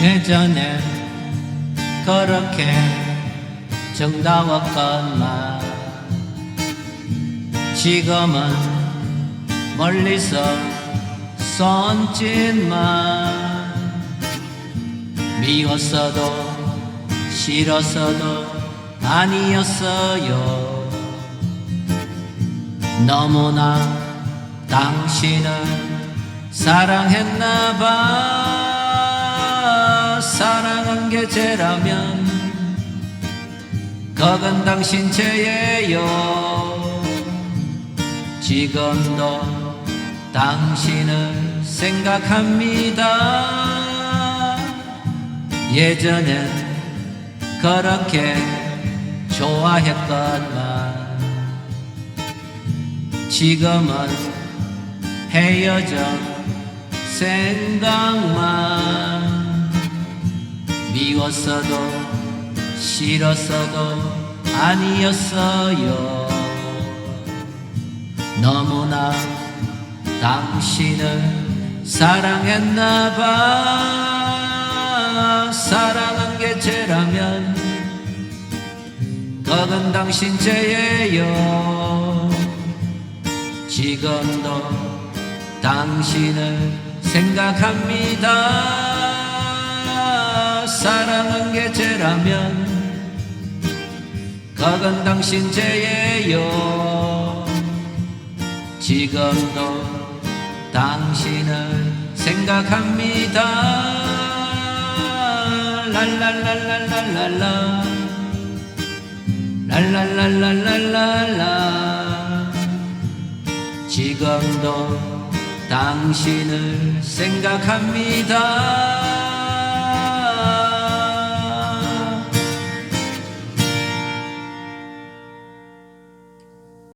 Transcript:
예전에 그렇게 정다웠건만 지금은 멀리서 손짓만 미웠어도 싫었어도 아니었어요. 너무나 당신을 사랑했나봐 사랑한 게 죄라면 그건 당신 죄예요. 지금도 당신을 생각합니다. 예전엔 그렇게 좋아했건만 지금은 헤어져 생각만 미웠어도 싫었어도 아니었어요. 너무나 당신을 사랑했나봐. 사랑한 게 죄라면 그건 당신 죄예요. 지금도 당신을 생각합니다 사랑한 게 죄라면 그건 당신 죄예요. 지금도 당신을 생각합니다. 랄랄랄랄랄랄라. 랄랄랄랄랄라. 지금도 당신을 생각합니다